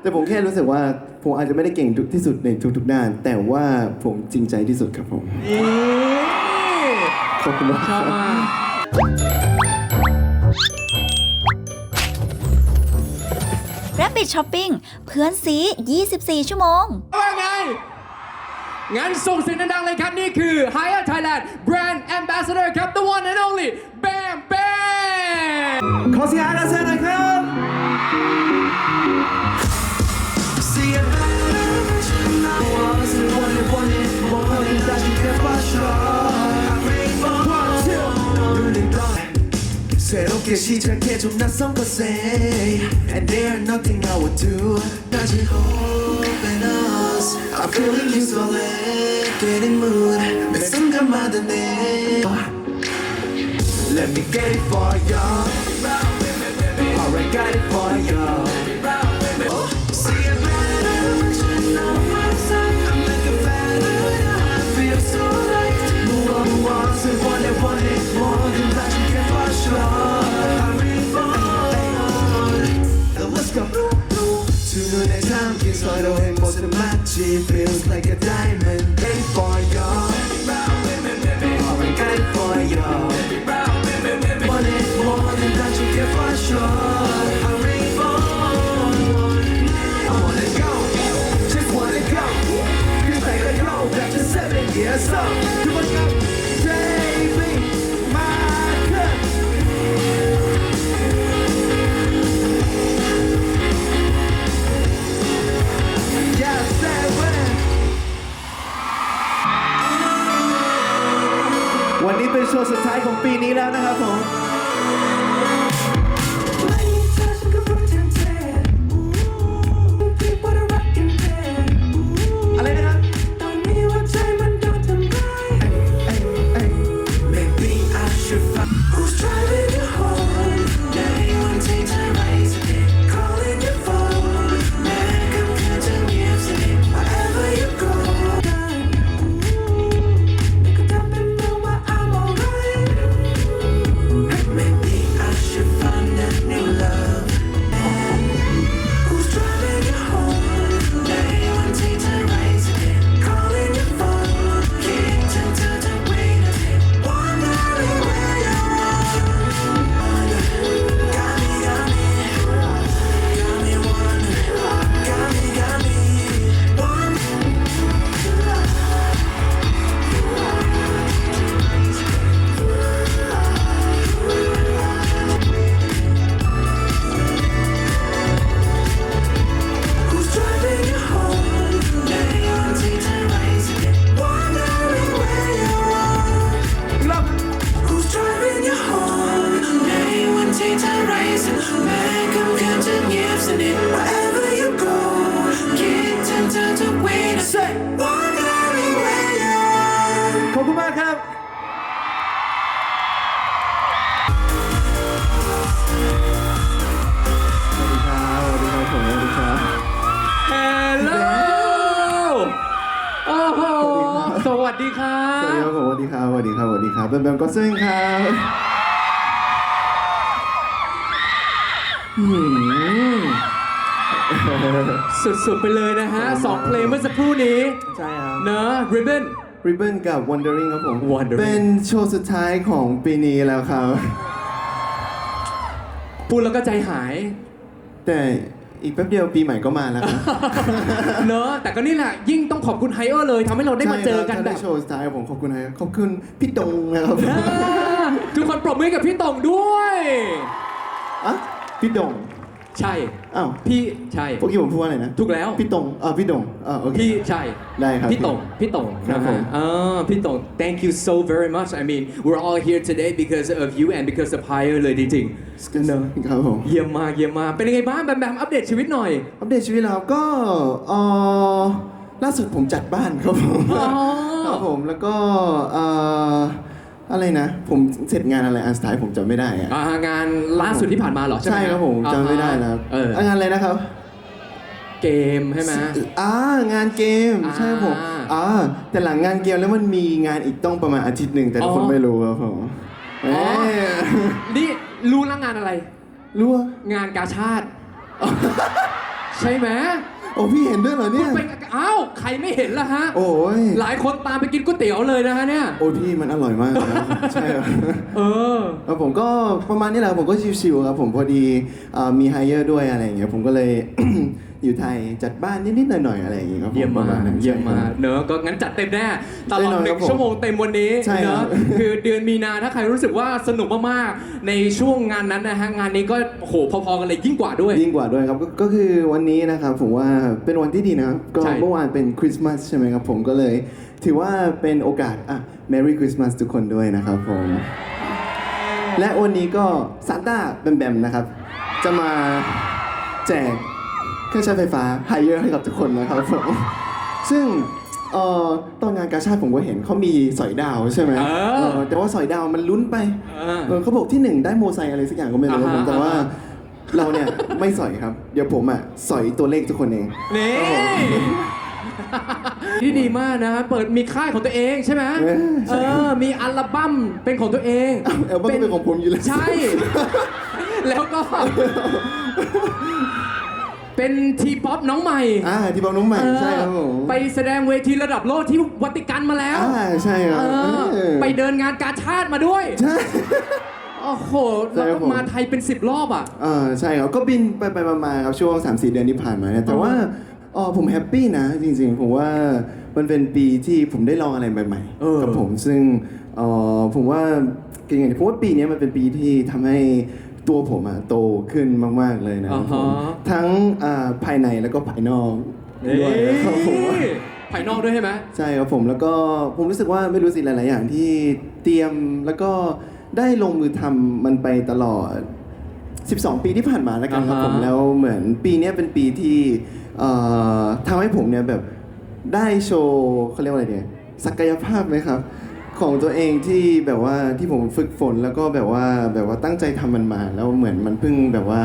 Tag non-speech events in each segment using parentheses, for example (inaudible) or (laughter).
แต่ผมแค่รู้สึกว่าผมอาจจะไม่ได้เก่งที่สุดในทุกๆด้าน แต่ว่าผมจริงใจที่สุดครับผมนี่ขอบคุณมากชอบมาก Rabbit Shopping เพื่อนซี 24 ชั่วโมง ว่าไง งั้นส่งเสียงดังๆเลยครับ นี่คือ Higher Thailand Brand Ambassador ครับ the one and only Bam Bam ขอเสียงอาราเซนหน่อยครับ 새롭게 시작해줘 낯선 것에 And there's nothing I would do 다시 open us I'm feeling you so late Getting mood 매 순간마다 내 Let me get it for you Alright got it for you But oh, it wasn't much, it feels like a diamond. สวัสดีครัสวัสดีครับบผมสวัสดีครับสวัสดีครับสวัสดีครับแบมแบมก็ซึ่งครับหืมสุดๆไปเลยนะฮะสองเพลงเมื่อสักครู่นี้ ใช่ครับ เนอะ Ribbon Ribbon กับ Wondering ครับผม Wondering เป็นโชว์สุดท้ายของปีนี้แล้วครับ พูดแล้วก็ใจหาย แต่ อีกแป๊บเดียวปีใหม่ก็มาแล้วครับเนอะแต่ก็นี่แหละยิ่งต้องขอบคุณไฮเออร์เลยทำให้เราได้มาเจอกันใช่ครับแบถ้าบได้โชว์สุดท้ายผมขอบคุณครับขอบคุณพี่ตงนะครับอ่าทุกคนปรบมือให้กับพี่ตงด้วย อะพี่ดง ใช่อ้าวพี่ใช่เมื่อกี้ผมพูดว่าอะไรนะถูกแล้วพี่ตงอ่าพี่ดงอ่าโอเคพี่ใช่ได้ครับพี่ตงพี่ตงครับนะผฮะมอ่าพี่ตง thank you so very much I mean we're all here today because of you and because of Higher เลยจริงๆเนอะครับผมเยี่ยมมากเยี่ยมมากเป็นยังไงบ้างแบมแบมอัปเดตชีวิตหน่อย อัปเดตชีวิตเราก็เอ่อล่าสุดผมจัดบ้านครับผมอ๋อครับผมแล้วก็เอ่อ อะไรนะ ผมเสร็จงานอะไรอันสุดท้ายผมจำไม่ได้อะอ่างานล่าสุดที่ผ่านมาเหรอใช่ไหมใช่ครับผมจำไม่ได้แล้วเอออะงานอะไรนะครับเกมใช่ไหม อ่างานเกมอ่า ใช่ครับผมอ่าแต่หลังงานเกมแล้วมันมีงานอีกต้องประมาณอาทิตย์หนึ่งแต่ทุกคนอ๋อไม่รู้ครับผมอ๋อเอ้ยนี่รู้แล้วงานอะไร รู้ว่า งานกาชาติ ใช่ไหม โอ้พี่เห็นด้วยเหรอเนี่ยไปอ้าวใครไม่เห็นล่ะฮะ โอ้ยหลายคนตามไปกินก๋วยเตี๋ยวเลยนะฮะเนี่ย โอ้ยพี่มันอร่อยมากนะใช่ครับเออ แล้วผมก็ประมาณนี้แหละผมก็ชิวๆครับผมพอดีอ่ามีไฮเออร์ด้วยอะไรอย่างเงี้ยผมก็เลย อยู่ไทยจัดบ้านนิดๆหน่อยๆอะไรอย่างเงี้ยครับผเยี่ยมประมากณนั้นเยี่ยมมากใช่ครับ เนอะก็งั้นจัดเต็มแน่ตลอดแน่นอนหนึ่ครังบผมชั่วโมงเต็มวันนี้ใช่ครัเนอะบ คือเดือนมีนาถ้าใครรู้สึกว่าสนุกมากๆในช่วงงานนั้นนะฮะงานนี้ก็โอ้โหพอๆกันเลยยิ่งกว่าด้วย ยิ่งกว่าด้วยครับก็ก็คือวันนี้นะครับผมว่าเป็นวันที่ดีนะครับก็ใช่ เมื่อวานเป็นคริสต์มาสใช่ไหมครับผมก็เลย ถือว่าเป็นโอกาสอะ Merry Christmas ทุกคนด้วยนะครับผม และวันนี้ก็ซานต้าแบมแบมนะครับ จะมาแจก เครื่องใช้ไฟฟ้าไฮเยอร์ให้กับทุกคนนะครับผมซึ่งเอ่อตอนงานกาชาติผมก็เห็นเขามีสอยดาวใช่ไหมเออ เออแต่ว่าสอยดาวมันลุ้นไปอ่าเออเขาบอกที่หนึ่งได้โมไซค์อะไรสักอย่างก็ไม่รู้ครับผมอ่าฮะแต่ว่า อ่าฮะ เราเนี่ยไม่สอยครับ เดี๋ยวผมอะสอยตัวเลขทุกคนเอง นี่ ที่ดีมากนะฮะ เปิดมีค่ายของตัวเองใช่ไหมเออใช่ เออ มีอัลบั้มเป็นของตัวเองเอลบั้มก็เป็นของผมอยู่แล้ว ใช่ แล้วก็ เป็นทีป๊อปน้องใหม่อ่าที่บอกน้องใหม่ใช่ครับผมไปแสดงเวทีระดับโลกที่วัติกันมาแล้วอ่าใช่ครับเออเออ ไปเดินงานกาชาติมาด้วย ใช่ โอ้โหใช่แล้วครับก็ผม มาไทยเป็น10รอบอะอ่าใช่ครับก็บินไปไปมาๆครับช่วง3 4 เดือนที่ผ่านมาเนี่ยแต่ว่าเออผมแฮปปี้นะจริงๆ ผมว่ามันเป็นปีที่ผมได้ลองอะไรใหม่เออ ๆกับผมซึ่งเออผมว่ายังไงดีผมว่าปีนี้มันเป็นปีที่ทำให้ ตัวผมอะโตขึ้นมาก ๆ เลยนะครับผม อ่าฮะ ทั้งอ่าภายในแล้วก็ภายนอกด้วยนะครับผมว่าภายนอกด้วยใช่ไหม ใช่ครับผมแล้วก็ผมรู้สึกว่าไม่รู้สิหลาย ๆ อย่างที่เตรียมแล้วก็ได้ลงมือทำมันไปตลอด 12 ปีที่ผ่านมาแล้วกันครับอ่าฮะผมแล้วเหมือนปีเนี้ยเป็นปีที่เอ่อทำให้ผมเนี่ยแบบได้โชว์เขาเรียกว่าอะไรเนี่ยศักยภาพไหมครับ ของตัวเองที่แบบว่าที่ผมฝึกฝนแล้วก็แบบว่าแบบว่าตั้งใจทำมันมา แล้วเหมือนมันเพิ่งแบบว่า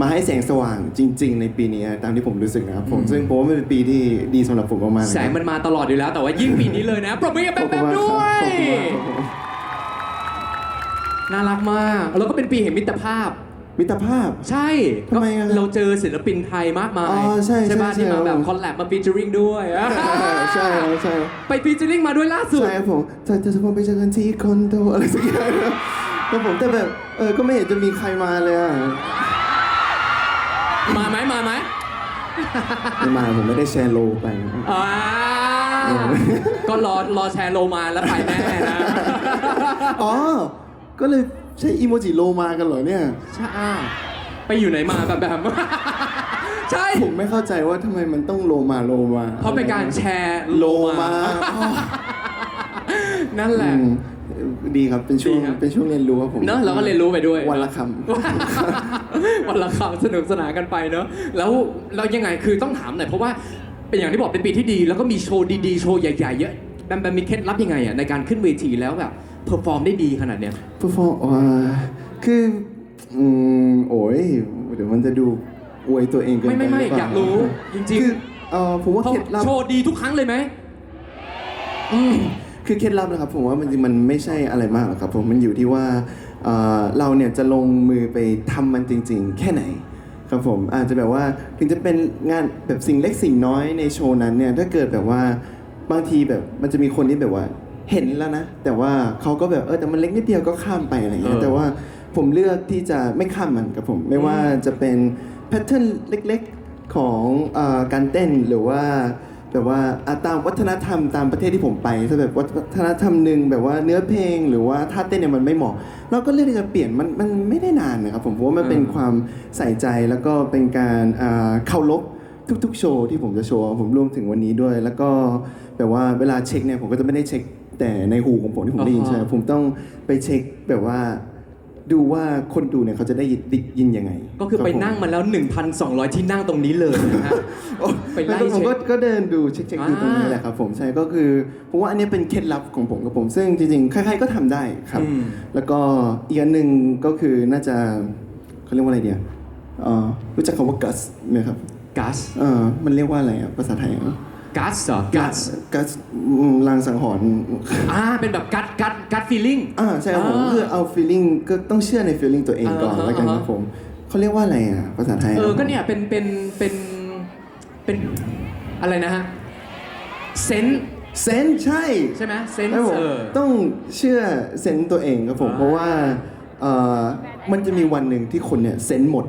มาให้แสงสว่างจริง ๆ ในปีนี้ตามที่ผมรู้สึกนะครับผมซึ่งผมว่ามันเป็นปีที่ดีสำหรับผมมากๆเลยแสงมันมาตลอดอยู่แล้ว แต่ว่ายิ่งปีนี้เลยนะ ปรบมือกับขอบแป๊คุณบมากๆคด้รับวยขอบคุณมากครับผมน่ารักมาก แล้วก็เป็นปีแห่งมิตรภาพ มิตรภาพ ใช่ทำไมอะก็เราเจอศิลปินไทยมากมายอ๋อใช่ใช่ป่ะใช่ที่มาแบบครับ คอลแลบมาฟีเจอริงด้วยอะใช่ครับใช่ไปฟีเจอริงมาด้วยล่าสุด ใช่ครับผมจะจะจะพไปเจอกันที่คอนโดอะไรสักอย่างครับผมแต่แบบเออก็ไม่เห็นจะมีใครมาเลยอะมาไหมมาไหมไม่มาผมไม่ได้แชร์โลไปอ่าก็รอรอแชร์โลมาแล้วไปแน่นะ อ๋อ ก็เลย ใช้อีโมจิโลมากันเหรอเนี่ย ใช่อ้าวไปอยู่ไหนมาแบบแบบใช่ ผมไม่เข้าใจว่าทำไมมันต้องโลมาโลมาเพราะเป็นการแชร์โลโลมา มาอ๋อนั่นแหอืละมดีครับเป็นช่วงดีครับ เป็นช่วงเรียนรู้ครับผมเนอะเราก็เรียนรู้ไปด้วย วันละควันละคำสนุกสนานกันไปเนอะแล้วเรายังไงคือต้องถามหน่อยเพราะว่าเป็นอย่างที่บอกเป็นปีที่ดี แล้วก็มีโชว์ดีๆ โชว์ใหญ่ๆเยอะแบมแบมมีเคล็ดลับยังไงอะในการขึ้นเวทีแล้วแบบ เพอร์ฟอร์มได้ดีขนาดเนี้ยำ perform อ่าคืออืมโอ้ยเดี๋ยวมันจะดูอวยตัวเองเกินไปไม่ไม่ไม่หเปล่อยากรู้จริงคือเออผมว่าๆเขาเคล็ดลับ โชว์ดีทุกครั้งเลยไหมคือเคล็ดลับนะครับผมว่ามันจริงมันไม่ใช่อะไรมากหรอกครับผมมันอยู่ที่ว่าเอ่อเราเนี่ยจะลงมือไปทำมันจริง ๆ แค่ไหนครับผมอาจจะแบบว่าถึงจะเป็นงานแบบสิ่งเล็กสิ่งน้อยในโชว์นั้นเนี่ยถ้าเกิดแบบว่าบางทีแบบมันจะมีคนที่แบบว่า เห็นแล้วนะ แต่ว่าเขาก็แบบเออแต่มันเล็กนิดเดียวก็ข้ามไปอะไรอย่างเงี้ยเออแต่ว่าผมเลือกที่จะไม่ข้ามมันครับผม ไม่ว่าจะเป็นแพทเทิร์นเล็กๆของเออการเต้นหรือว่าแบบว่าอะตามวัฒนธรรมตามประเทศที่ผมไปถ้าแบบวัฒนธรรมหนึ่งแบบว่าเนื้อเพลงหรือว่าท่าเต้นเนี่ยมันไม่เหมาะ เราก็เลือกที่จะเปลี่ยนมันมันไม่ได้นานนะครับผมเพราะว่ามันเป็นอ่าความใส่ใจแล้วก็เป็นการอ่าเคารพทุกๆ โชว์ที่ผมจะโชว์ผมรวมถึงวันนี้ด้วย แล้วก็แบบว่าเวลาเช็คเนี่ยผมก็จะไม่ได้เช็ค แต่ในหูของผมที่ผมได้ยินใช่ไหมผมต้องไปเช็คแบบว่า ดูว่าคนดูเนี่ยเขาจะได้ยินได้ยินยังไงก็คือไปรับผมนั่งมาแล้ว 1,200 ที่นั่งตรงนี้เลยนะฮะโอ้ไปไล่ผมก็เช็ค ก็เดินดูเช็คเช็คดูอ่า ตรงนี้แหละครับผมใช่ก็คือผมว่าอันนี้เป็นเคล็ดลับของผมกับผม ซึ่งจริงๆใครๆก็ทำได้ครับ อืม แล้วก็อีกอันหนึ่งก็คือน่าจะเขาเรียกว่าอะไรเดียเอ่อรู้จักคำว่า gus ไหมครับกัสเออมันเรียกว่าอะไรอะภาษาไทยอะ กัสเหรอกัส gus อืมลางสังหรณ์อ่าเป็นแบบกัดกัดกัดฟีลิ่ง อ่าใช่ครับผมอ่าคือเอา feeling ก็ต้องเชื่อใน feeling ตัวเองก่อนอ่าฮะ แล้วกันครับผมเขาเรียกว่าอะไรอะภาษาไทยะเออ ก็เนี่ยเป็นเป็นเป็นเป็นอะไรนะฮะเซนเซนส์ใช่ ใช่ไหมเซนครับผมเออ ต้องเชื่อเซนส์ตัวเองครับผม อ่า เพราะว่าเอ่อมันจะมีวันหนึ่งที่คนเนี่ยเซนส์หมด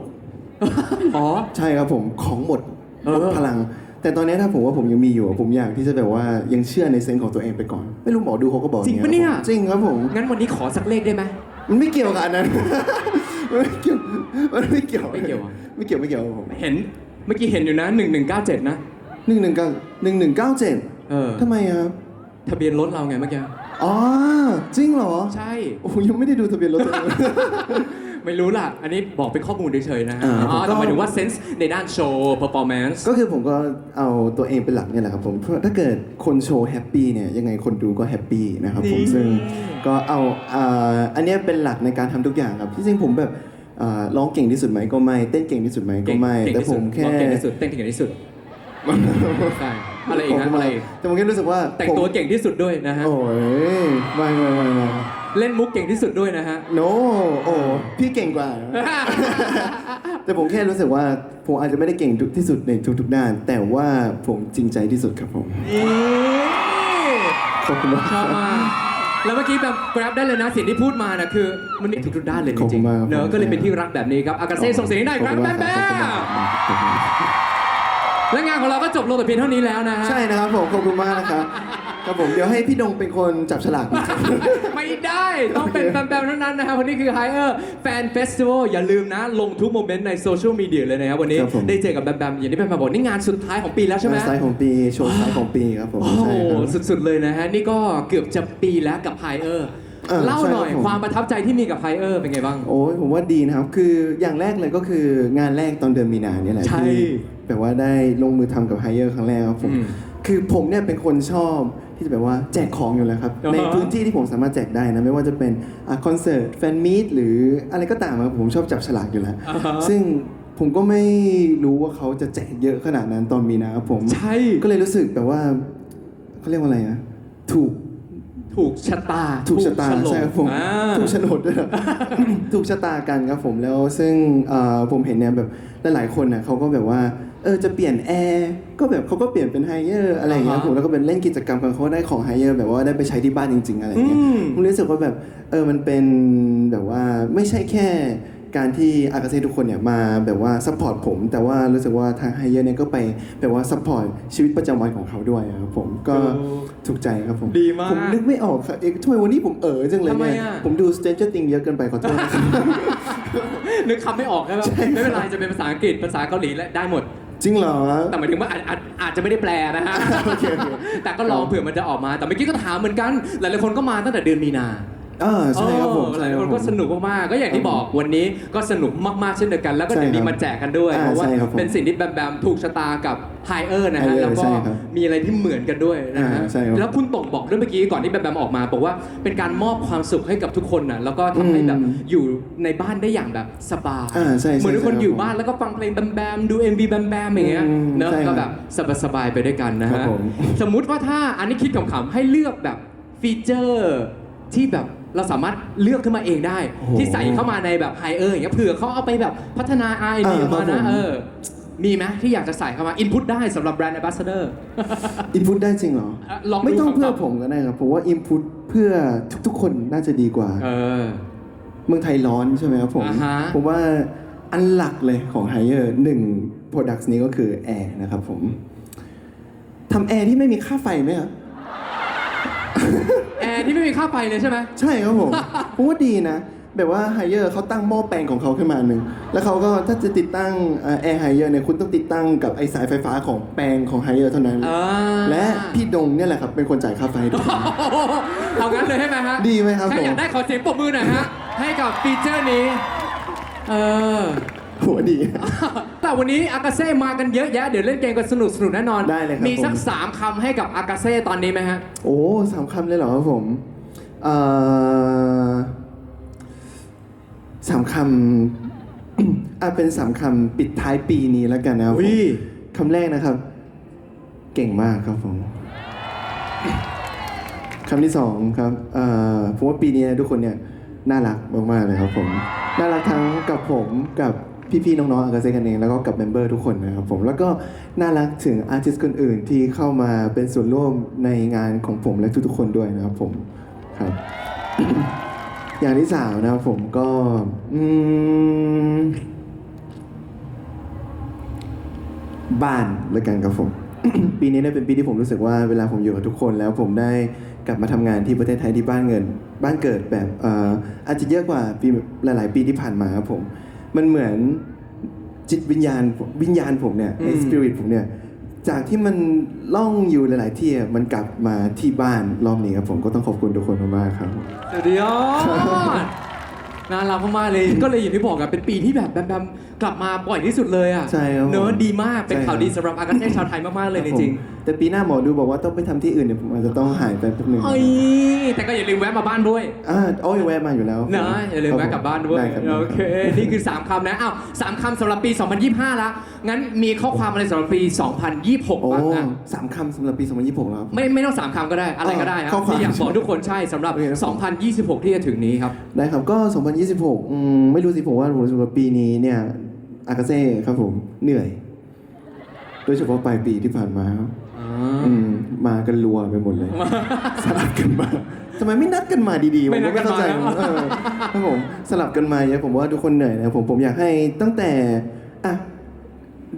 อ๋อ ใช่ครับผมของหมดเออหมดพลัง แต่ตอนนี้ถ้าผมว่าผมยังมีอยู่ผมอยากที่จะแบบว่ายังเชื่อในเซนส์ของตัวเองไปก่อน ไม่รู้หมอดูเขาก็บอกจริงอาปะเนี่ย จริงครับผมงั้นวันนี้ขอสักเลขได้ไหม มันไม่เกี่ยวกับอันนั้น มันไม่เกี่ยวมันไม่เกี่ยวไม่เกี่ยวอะ ไม่เกี่ยวไม่เกี่ยวครับผมเห็นเมื่อกี้เห็นอยู่นะ 1197 นะ หนึ่งหนึ่งเก้าหนึ่งหนึ่งเก้าเจ็ดเออ ทำไมอะครับทะเบียนรถเราไงเมื่อกี้ อ๋อจริงเหรอใช่ โอ้โหยังไม่ได้ดูทะเบียนรถตัวเอง ไม่รู้ล่ะ อันนี้บอกเป็นข้อมูลเฉยๆนะฮะอ่า อ๋อผมก็แต่หมายถึงว่าเซนส์ในด้านโชว์ performance ก็คือผมก็เอาตัวเองเป็นหลักเนี่ยแหละครับผมเพราะถ้าเกิดคนโชว์แฮปปี้เนี่ยยังไงคนดูก็แฮปปี้นะครับผมนี่ ซึ่งก็เอาอ่าอันเนี้ยเป็นหลักในการทำทุกอย่างครับที่จริงผมแบบอ่าร้องเก่งที่สุดไหมก็ไม่เต้นเก่งที่สุดไหมก็ไม่เก่งแต่ที่ผสุดมแค่ร้องเก่งที่สุดเต้นเก่งที่สุดใช่อะไรอีกผมนะก็อะไรไม่อีกแต่ผมแค่รู้สึกว่าแต่งตัวเก่งที่สุดด้วยนะฮะ โอ้ยไม่ไม่ไม่ไม่ เล่นมุกเก่งที่สุดด้วยนะฮะ โนโอ้ พี่เก่งกว่า แต่ผมแค่รู้สึกว่า ผมอาจจะไม่ได้เก่งที่สุดในทุกๆด้าน แต่ว่าผมจริงใจที่สุดครับผมนี่ขอบคุณมากชอบมากแล้วเมื่อกี้แบบ grab ได้เลยนะเสียงที่พูดมานะคือ มันนี่ทุกๆด้านเลยจขอบคุริงณมากครับๆเนอะก็เลยเป็นที่รักแบบนี้ครับอากาเซ่ส่งเสียงให้ได้ครับขอแบ๊ณบมากแบ๊ขอบคุณมากขอบคุณมากและงานของเราก็จบลงแต่เพียงเท่านี้แล้วนะฮะใช่นะครับผม ขอบคุณมากนะครับ ครับผม เดี๋ยวให้พี่ดงเป็นคนจับฉลากนะครับ ไม่ได้ ต้องเป็นแบมๆเท่านั้นนะครับวันนี้คือ Higher Fan Festival อย่าลืมนะ ลงทุกโมเมนต์ในโซเชียลมีเดียเลยนะครับวันนี้ครับผม ได้เจอกับแบมๆอย่างที่แบมๆบอกนี่งานสุดท้ายของปีแล้วใช่ไหมสายของปีโชว์สายของปีครับผมโอ้โหใช่ครับ สุดๆเลยนะฮะ นี่ก็เกือบจะปีแล้วกับ Higher เออเล่าหน่อยใช่ครับผม ความประทับใจที่มีกับ Higher เป็นไงบ้าง โอ้ยผมว่าดีนะครับ คืออย่างแรกเลยก็คืองานแรกตอนเดือนมีนาเนี่ยแหละใช่ที่แบบว่าได้ลงมือทำกับไฮเออร์ครั้งแรกครับผม อืมคือผมเนี่ยเป็นคนชอบ ที่จะแบบว่าแจกของอยู่แล้วครับอ่าฮะในพื้นที่ที่ผมสามารถแจกได้นะ ไม่ว่าจะเป็นคอนเสิร์ตแฟนมีตหรืออะไรก็ตามครับผมชอบจับฉลากอยู่แล้ว อ่าฮะซึ่งผมก็ไม่รู้ว่าเขาจะแจกเยอะขนาดนั้นตอนมีนาครับผม ใช่ ก็เลยรู้สึกแบบว่าเขาเรียกว่าอะไรนะถูก ถูกชะตาถูกชะตาโฉลกใช่ครับผมอ่า ถูกโฉนดด้วยเหรอถูกชะตากันครับผมแล้วซึ่งเอ่อผมเห็นเนี่ยแบบหลายๆคนน่ะเขาก็แบบว่าเออจะเปลี่ยนแอร์ก็แบบเขาก็เปลี่ยนเป็นไฮเออร์อะไรอย่างเงี้ยอ่าฮะผมแล้วก็เป็นเล่นกิจกรรมกันเขาได้ของไฮเออร์แบบว่าได้ไปใช้ที่บ้านจริง ๆ อะไรอย่างเงี้ยอืม ผมรู้สึกว่าแบบเออมันเป็นแบบว่าไม่ใช่แค่ การที่อากาเซ่ทุกคนเนี่ยมาแบบว่าซัพพอร์ตผม แต่ว่ารู้สึกว่าทางไฮเออร์เนี่ยก็ไปแบบว่าซัพพอร์ตชีวิตประจำวันของเขาด้วยอะครับผมก็โอ้ถูกใจครับผมดีมากผมนึกไม่ออกครับเอ๊ะทำไมวันนี้ผมเอ๋อจังเลยทำไมเนี่ยอะผมดู Stranger Things เยอะเกินไปขอโทษนะครับนึกคำไม่ออกใช่ไหมไม่เป็นไรจะเป็นภาษาอังกฤษภาษาเกาหลีและได้หมดจริงเหรอ แต่หมายถึงว่าอาจอาจอาจจะไม่ได้แปลนะฮะโอเคโอเคแต่ก็ลองเผื่อมันจะออกมา แต่เมื่อกี้ก็ถามเหมือนกัน หลายๆคนก็มาตั้งแต่เดือนมีนา อ่าใช่ครับผมเออหใช่ลายรับคนก็ผมสนุกมากๆก็อย่างที่บอกวันนี้ก็สนุกมากๆเช่นเดียวกันแล้วก็ใช่เดี๋ยวมีครับมาแจกกันด้วยอ่าเพราะว่าใช่ครับผมเป็นสิ่งที่แบมแบมถูกชะตากับไฮเออร์นะฮะ Higher แล้วก็ใช่ครับมีอะไรที่เหมือนกันด้วยนะฮะอ่าใช่ครับแล้วคุณต่งบอกด้วยเมื่อกี้ก่อนที่แบมแบมออกมา บอกว่าเป็นการมอบความสุขให้กับทุกคนน่ะแล้วก็ทำให้แบบอืมอยู่ในบ้านได้อย่างแบบสบายอ่าใช่ใช่เหมือนทุกคนใช่ครับอยู่บ้านแล้วก็ฟังเพลงแบมแบมดู MV แบมแบมอย่างเงี้ยอืมเนอะใช่ครับก็แบบสบายๆไปด้วยกันนะครัฮะบผมสมมุติว่าถ้าอันนี้คิดขำๆให้เลือกแบบฟีเจอร์ที่แบบ เราสามารถเลือกขึ้นมาเองได้ โอ้โหที่ใส่เข้ามาในแบบไฮเออร์อย่างเงี้ยเผื่อเขาเอาไปแบบพัฒนา R&D อ่าออกมาครันะบผม เออมีไหมที่อยากจะใส่เข้ามาอินพุตได้สำหรับแบรนด์ a อ b บ s สเดอร์อินพุตได้จริงเหรอ อะลองดูไม่ต้องเพื่อครับผมก็ได้ครับ ผมว่าอินพุตเพื่อทุกๆคนน่าจะดีกว่า เออ เมืองไทยร้อนใช่ไหมครับผม อ่าฮะ ผมว่าอันหลักเลยของไฮเออร์หนึ่งโปรดักต์นี้ก็คือแอร์นะครับผมทำแอร์ที่ไม่มีค่าไฟไหมครับแอร์ ที่ไม่มีค่าไฟเลยใช่ไหม ใช่ครับผมผมว่าดีนะ แบบว่าไฮเออร์เขาตั้งหม้อแปลงของเขาขึ้นมาหนึ่ง แล้วเขาก็ถ้าจะติดตั้งแอร์ไฮเออร์เนี่ยคุณต้องติดตั้งกับไอสายไฟฟ้าของแปลงของไฮเออร์เท่านั้น อ่า และพี่ดงเนี่ยแหละครับเป็นคนจ่ายค่าไฟให้ทุกคนเอางั้นเลยใช่ไหมฮะดีไหมครับถ้าผมอยากได้ขอเสียงปรบมือหน่อยฮะ ให้กับฟีเจอร์นี้ เออ หัวดี แต่วันนี้อากาเซ่มากันเยอะแยะ เดี๋ยวเล่นเกมกันสนุกสนุกแน่นอน ได้เลยครับมีสักผม สามคำให้กับอากาเซ่ตอนนี้ไหมฮะ โอ้สามคำเลยเหรอครับผมเอ่อสามคำ อะเป็นสามคำปิดท้ายปีนี้แล้วกันนะครับผมอุ๊ย คำแรกนะครับ เก่งมากครับผมคำที่สองครับเอ่อผมว่าปีนี้ทุกคนเนี่ยน่ารักมากๆเลยครับผม น่ารักทั้งกับผมกับ พี่ๆน้องๆอากาเซกันเองแล้วก็กับเมมเบอร์ทุกคนนะครับผมแล้วก็น่ารักถึงอาร์ติสต์คนอื่นที่เข้ามาเป็นส่วนร่วมในงานของผมและทุกๆคนด้วยนะครับผมครับ อย่างที่สามนะครับผมก็อืมบ้านละกันครับผม ปีนี้เนี่ยเป็นปีที่ผมรู้สึกว่าเวลาผมอยู่กับทุกคน แล้วผมได้กลับมาทำงานที่ประเทศไทยที่บ้านเงิน บ้านเกิดแบบเอออาจจะเยอะกว่าปีหลาย ๆ ปีที่ผ่านมาครับผม มันเหมือนจิตวิญญาณผมวิญญาณผมเนี่ยในอืมสปิริตผมเนี่ยจากที่มันล่องอยู่หลาย ๆ ที่อะมันกลับมาที่บ้านรอบนี้ครับผมก็ต้องขอบคุณทุกคนมากๆครับ สุดยอด น่ารักมากๆเลย ก็เลยอย่างที่บอกอะเป็นปีที่แบบแบมแบมกลับมาบ่อยที่สุดเลยอะใช่ครับผมเนอะดีมากเป็นใช่ข่าวครับดีสำหรับอากาเซ่ชาวไทยมากๆเลยจริงแต่ปีหน้าหมอดูบอกว่าต้องไปทำที่อื่นเนี่ยผมอาจจะต้องหายไปแป๊บหนึงๆเอ้ยแต่ก็อย่าลืมแวะมาบ้านด้วยอ่าโอ้ยแวะมาอยู่แล้วนะอย่าลืมแวะกลับบ้านด้วย ได้ครับ โอเค นี่คือ 3คำนะอ้าวสามคำสำหรับปี 2025 ละงั้นมีข้อความอะไรสำหรับปี 2026 โอ้บ้างอะสามคำสำหรับปี 2026แล้วครับ ไม่ไม่ต้องสามคำก็ได้อะไรก็ได้ครับข้อความที่อยากบอกทุกคนใช่สำหรับ โอเคครับ 2026 ที่จะถึงนี้ครับ ได้ครับก็2026อืมไม่รู้สิผมว่าผมรู้สึกว่าปีนี้เนี่ย อากาเซ่ครับผมเหนื่อย โดยเฉพาะปลายปีที่ผ่านมาครับอืมมากันรัวไปหมดเลยสลับกันมาทำไมไม่นัดกันมาดีๆผมไม่นัก็ดกันไม่เข้าใจมา เออครับผมสลับกันมาเยอะผมว่าทุกคนเหนื่อยนะผมผมอยากให้ตั้งแต่อะ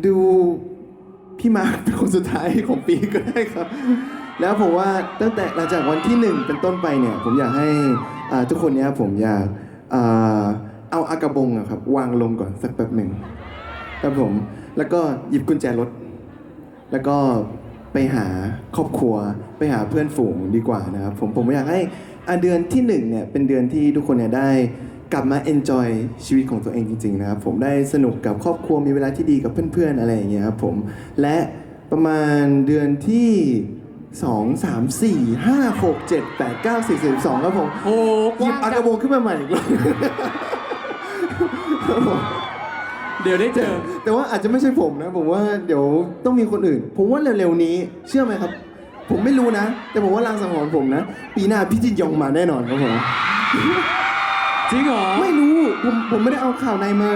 ดูพี่มาร์คเป็นคนสุดท้ายของปีก็ได้ครับ แล้วผมว่าตั้งแต่หลังจากวันที่หนึ่งเป็นต้นไปเนี่ย ผมอยากให้อ่าทุกคนเนี่ยผมอยาก อ่าเอาอากระบงอะครับวางลงก่อนสักแป๊บหนึ่งครับผม แล้วก็หยิบกุญแจรถ แล้วก็ไปหาครอบครัว ไปหาเพื่อนฝูงดีกว่านะครับผมผมอยากให้อะเดือนที่หนึ่งเนี่ยเป็นเดือนที่ทุกคนเนี่ยได้กลับมา enjoy ชีวิตของตัวเองจริงๆนะครับผมได้สนุกกับครอบครัวมีเวลาที่ดีกับเพื่อนๆอะไรอย่างเงี้ยครับผมและประมาณเดือนที่ 2 3 4 5 6 7 8 9 10 12ครับผมโอ้หยิบอากระบงขึ้นมาใหม่อีกรอบครับผมเดี๋ยวได้เจอ แต่ว่าอาจจะไม่ใช่ผมนะ ผมว่าเดี๋ยวต้องมีคนอื่น ผมว่าเร็วๆนี้ เชื่อไหมครับ ผมไม่รู้นะ แต่ผมว่าลางสังหรณ์ผมนะ ปีหน้าพี่จินยองมาแน่นอนครับผมจริงเหรอไม่รู้ผมผมไม่ได้เอาข่าวในมา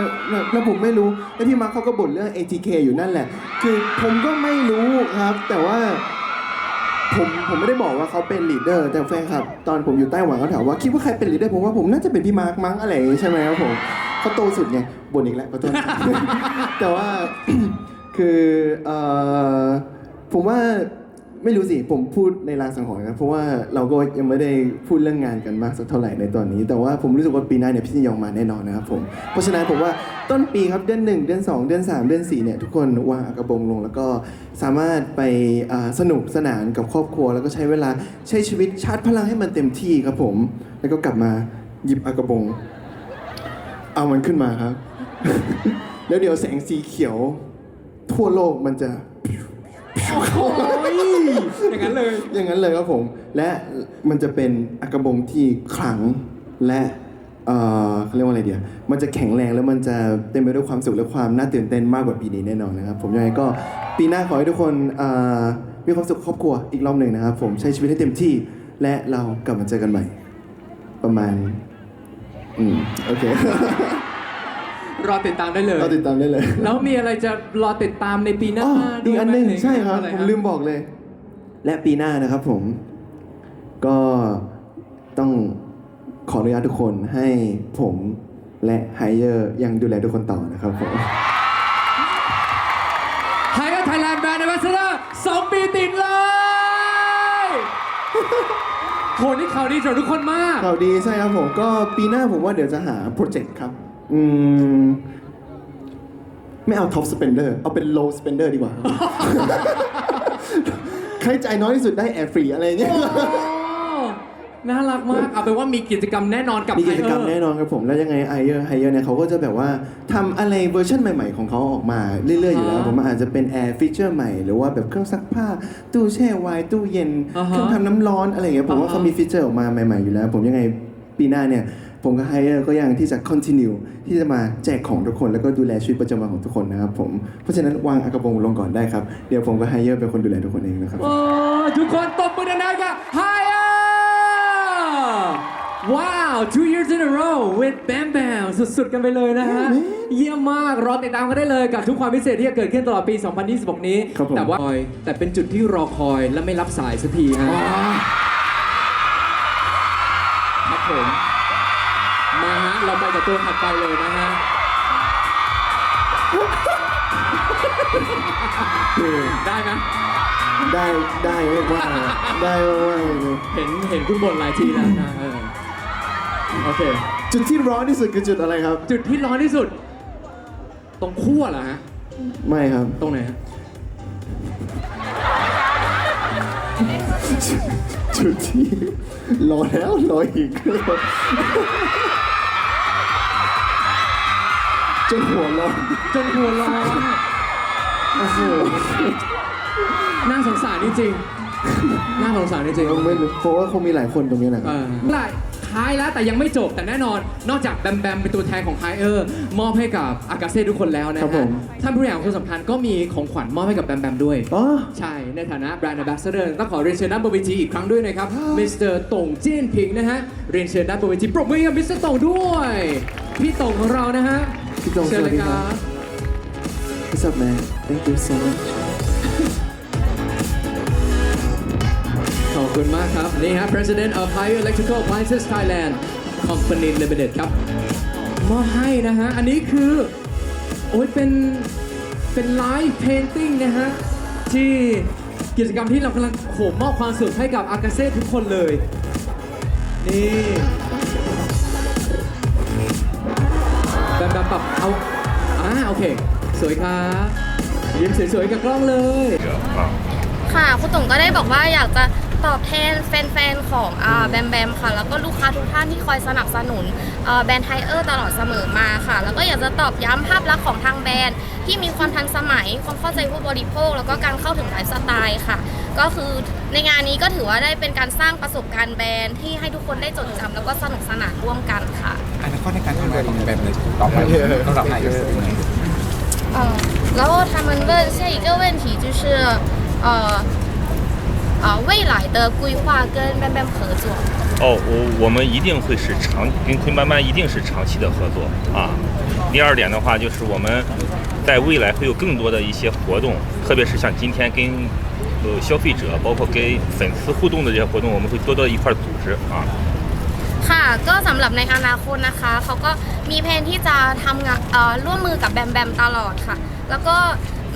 แล้วผมไม่รู้แล้วพี่มาร์คเขาก็บ่นเรื่อง ATK อยู่นั่นแหละ คือผมก็ไม่รู้ครับ แต่ว่า ผมผมไม่ได้บอกว่าเขาเป็นลีดเดอร์แต่แฟนคลับตอนผมอยู่ไต้หวันเขาถามว่าคิดว่าใครเป็นลีดเดอร์ผมว่าผมน่าจะเป็นพี่มาร์คมั้งอะไรอย่างงี้ใช่ไหมครับผมเขาโตสุดไงบ่นอีกแล้วขอโทษ แต่ว่า คือเอ่อผมว่า ไม่รู้สิผมพูดในรางสังหรณ์นะเพราะว่าเราก็ยังไม่ได้พูดเรื่องงานกันมากสักเท่าไหร่ในตอนนี้ แต่ว่าผมรู้สึกว่าปีหน้าเนี่ยพี่จินยองมาแน่นอนนะครับผมเพราะฉะนั้นผมว่าต้นปีครับเดือนหนึ่งเดือนสองเดือนสามเดือนสี่เนี่ยทุกคนวางอากระบงลง แล้วก็สามารถไปสนุกสนานกับครอบครัว แล้วก็ใช้เวลาใช้ชีวิตชาร์จพลังให้มันเต็มที่ครับผม แล้วก็กลับมาหยิบอากระบง เอามันขึ้นมาครับ แล้วเดี๋ยวแสงสีเขียว ทั่วโลกมันจะโอ้ย อย่างนั้นเลย อย่างนั้นเลยครับผม และมันจะเป็นอากระบงที่ขลังและเอ่อเขาเรียกว่าอะไรเดียวมันจะแข็งแรงแล้วมันจะเต็มไปด้วยความสุขและความน่าตื่นเต้นมากกว่าปีนี้แน่นอนนะครับ ผมยังไงก็ปีหน้าขอให้ทุกคนเอ่อมีความสุขครอบครัวอีกรอบหนึ่งนะครับ ผมใช้ชีวิตให้เต็มที่ และเรากลับมาเจอกันใหม่ ประมาณอืมโอเค รอติดตามได้เลย เราติดตามได้เลยแล้วมีอะไรจะรอติดตามในปีหน้าอ๋อด้อีวยกอันหนึ่งไหมใช่ครับ อะไผมลืมบอกเลย และปีหน้านะครับผม ก็ต้องขออนุญาตทุกคนให้ผมและไฮเยอร์ยังดูแลทุกคนต่อนะครับผมไทยกับไทยแลนด์แบรนด์ในวัสดุสองปีติดเลยโหนี่ข่าวดีสำหรับทุกคนมาก ข่าวดีใช่ครับผมก็ปีหน้าผมว่าเดี๋ยวจะหาโปรเจกต์ครับ อืม ไม่เอาท็อปสเปนเดอร์เอาเป็นโลสเปนเดอร์ดีกว่าครับ ใครจ่ายน้อยที่สุดได้แอร์ฟรีอะไรอย่างเงี้ยโอ้น่ารักมาก เอาเป็นว่ามีกิจกรรมแน่นอนกับ มีกิจกรรมไฮเออแน่นอนครับผมแล้วยังไงไอเออร์ไฮเออร์เนี่ยเขาก็จะแบบว่าทำอะไรเวอร์ชันใหม่ ๆ ของเขาออกมาเรื่อยๆอยู่แล้วอ่าผมอาจจะเป็นแอร์ฟีเจอร์ใหม่ หรือว่าแบบเครื่องซักผ้า ตู้แช่ไวน์ตู้เย็น อ่าฮะเครื่องทำน้ำร้อนอะไรอย่างเงี้ยผมว่าอ่าฮะเขามีฟีเจอร์ออกมาใหม่ ๆอยู่แล้ว ผมยังไงปีหน้าเนี่ย ผมกับไฮเออร์ก็ยังที่จะ continue ที่จะมาแจกของทุกคน แล้วก็ดูแลชีวิตประจำวันของทุกคนนะครับผม เพราะฉะนั้นวางอากระบงลงก่อนได้ครับ เดี๋ยวผมกับไฮเออร์เป็นคนดูแลทุกคนเองนะครับ โอ้ทุกคนตบมือดังๆกับไฮเออร์ว้าว two years in a row with Bam Bam สุดๆ กันไปเลยนะฮะ เยี่ยมมาก รอติดตามกันได้เลยกับทุกความพิเศษที่จะเกิดขึ้นตลอดปี 2026 นี้ ครับผม แต่ว่าแต่เป็นจุดที่รอคอยและไม่รับสายสักทีฮะ ครับผมมาฮะ เราไปกับตัวถัดไปเลยนะฮะได้ไหมได้ได้มากๆอะได้มากๆเลยเห็นเห็นคุณบ่นหลายทีแล้วนะเออโอเค จุดที่ร้อนที่สุดคือจุดอะไรครับ จุดที่ร้อนที่สุด ตรงขั้วเหรอฮะไม่ครับ ตรงไหนฮะจุดที่รอแล้วรออีก จนหัวร้อนจนหัวร้อนโอ้โหน่าสงสารจริงๆน่าสงสารจริงๆ ไม่รู้เพราะว่าคงมีหลายคนตรงนี้แหละคเอรับอหลายท้ายแล้วแต่ยังไม่จบแต่แน่นอน นอกจากแบมแบมเป็นตัวแทนของไฮเออร์มอบให้กับอากาเซ่ทุกคนแล้วนะครัฮะบผม ท่านผู้บริหารคนสำคัญก็มีของขวัญมอบให้กับแบมแบมด้วย อ๋อ ใช่ในฐานะแบรนด์ a บ b สเดอร์ต้องขอเรียนเชิญด้านบนเวทีอีกครั้งด้วยนะครับ มิสเตอร์ตงเจี้ยนผิงนะฮะ เรียนเชิญด้านบนเวทีปรบมือให้กับมิสเตอร์ตงด้วย พี่ตงของเรานะฮะ พี่ตงเชิญเลยสวัสดีคครัรับบ What's up man Thank you so much ขอบคุณมากครับ นี่ฮะ President of Higher Electrical Appliances Thailand Company Limited ครับ มอบให้นะฮะ อันนี้คือ โอ้ยเป็น เป็นไลฟ์เพนติ้งนะฮะ ที่กิจกรรมที่เรากำลังโหมมอบความสุขให้กับอากาเซ่ทุกคนเลย นี่ แบบปรับเอาอ่าโอเค สวยครับยิ้มสวยๆกับกล้องเลย ค่ะคุณต๋งก็ได้บอกว่าอยากจะ ตอบแทนแฟนๆ ของอ่าแบมแบมค่ะ แล้วก็ลูกค้าทุกท่านที่คอยสนับสนุนอ่าแบรนด์ไทเออร์ตลอดเสมอมาค่ะ แล้วก็อยากจะตอบย้ำภาพลักษณ์ของทางแบรนด์ที่มีความทันสมัย ความเข้าใจผู้บริโภค แล้วก็การเข้าถึงไลฟ์สไตล์ค่ะ ก็คือในงานนี้ก็ถือว่าได้เป็นการสร้างประสบการณ์แบรนด์ที่ให้ทุกคนได้จดจำแล้วก็สนุกสนานร่วมกันค่ะ อนาคตในการทำงานของแบบในต่อไปต้องรับไหนอยู่ 呃，然后他们问下一个问题就是，呃， 呃，未来的规划跟 Bam Bam 合作。哦，我我们一定会是长跟昆班班一定是长期的合作啊。第二点的话，就是我们在未来会有更多的一些活动，特别是像今天跟呃消费者，包括跟粉丝互动的这些活动，我们会多多一块儿组织啊。 ค่ะ ก็สำหรับในอนาคตนะคะ เขาก็มีแผนที่จะทำงานเอ่อร่วมมือกับแบมแบมตลอดค่ะ แล้วก็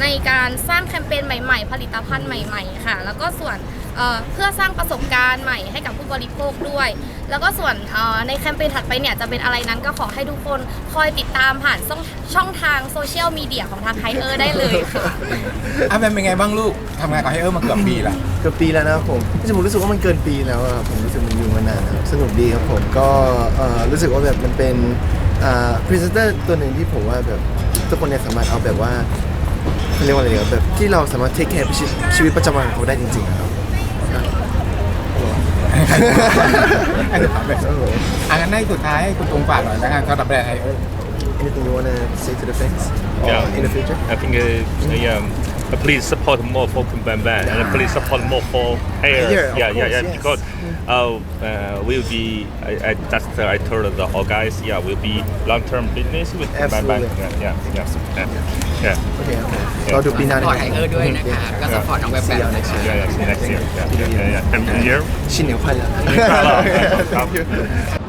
ในการสร้างแคมเปญใหม่ๆ ผลิตภัณฑ์ใหม่ ๆ ค่ะ แล้วก็ส่วนเเพื่อสร้างประสบการณ์ใหม่ให้กับผู้บริโภคด้วย แล้วก็ส่วนในแคมเปญถัดไปเนี่ยจะเป็นอะไรนั้นก็ขอให้ทุกคนคอยติดตามผ่านช่ององทางโซเชียลมีเดียของทางไฮเออร์ได้เลยค่ะอะแบมเป็นไงบ้างลูกทำงานกับไฮเออร์มาเกือบปีละเกือบปีแล้วนะครับผมที่ผมรู้สึกว่ามันเกินปีแล้วอะผมรู้สึกมันอยู่มานานสนุกดีครับผมก็รู้สึกว่าแบบมันเป็นพรีเซนเตอร์ตัวหนึ่งที่ผมว่าแบบทุกคนเนี่ยสามารถเอาแบบว่า เขาเรียกว่าอะไรดีครับแบบที่เราสามารถเทคแคร์ชีวิตประจำวันของเขาได้จริงๆนะครับอันนี้ถามแบบอันนั้นในสุดท้ายให้คุณตรงฝากหน่อยนะครับสำหรับแบรนด์ไฮเออร์ Anything you wanna say to the fans or Yeah. in the future I think uh, yeah. uh, Please support more for Kun Ban Ban and please support more for hair. Hair, of yeah, yeah, course, yeah. yes. Because oh, uh, we'll be, I, I just uh, I told the all guys, yeah, we'll be long term business with my Bank. Yeah, yeah, yeah. yeah. Okay, okay. เราดูปีหน้านะครั support บ ไทเกอร์ด้วยนะคะ ก็สปอร์ตน้องเว็บแบบ Yeah, yeah, yeah, next year. Yeah, yeah, yeah. And year? ชินเหนียวพันแล้ว (laughs) Thank you. (laughs)